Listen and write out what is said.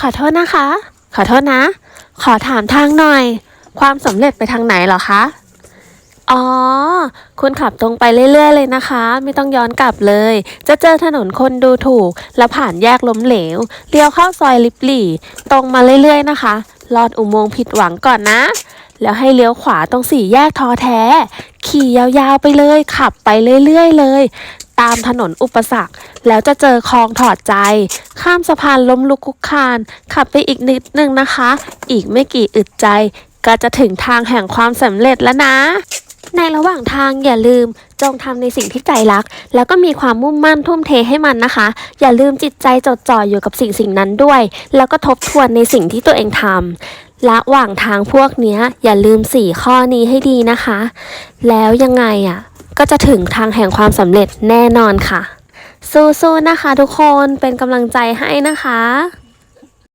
ขอโทษนะคะ ขอโทษนะ ขอถามทางหน่อย ความสำเร็จไปทางไหนเหรอคะ อ๋อ คุณขับตรงไปเรื่อยๆเลยนะคะ ไม่ต้องย้อนกลับเลย จะเจอถนนคนดูถูก แล้วผ่านแยกล้มเหลว เลี้ยวเข้าซอยลิบหลี่ ตรงมาเรื่อยๆนะคะ ลอดอุโมงค์ผิดหวังก่อนนะ แล้วให้เลี้ยวขวาตรงสี่แยกทอแท้ ขี่ยาวๆไปเลย ขับไปเรื่อยๆเลย ตามถนนอุปสรรค แล้วจะเจอคลองถอดใจ ข้ามสะพานล้มลุกคุกคาน ขับไปอีกนิดนึงนะคะ อีกไม่กี่อึดใจ ก็จะถึงทางแห่งความสำเร็จแล้วนะ ในระหว่างทางอย่าลืมจงทำในสิ่งที่ใจรัก แล้วก็มีความมุ่งมั่นทุ่มเทให้มันนะคะ อย่าลืมจิตใจจดจ่ออยู่กับสิ่งสิ่งนั้นด้วย แล้วก็ทบทวนในสิ่งที่ตัวเองทำระหว่างทางพวกนี้อย่าลืมสี่ข้อนี้ให้ดีนะคะ แล้วยังไงอะ ก็จะถึงทางแห่งความสำเร็จแน่นอนค่ะ สู้ๆนะคะทุกคนเป็นกำลังใจให้นะคะ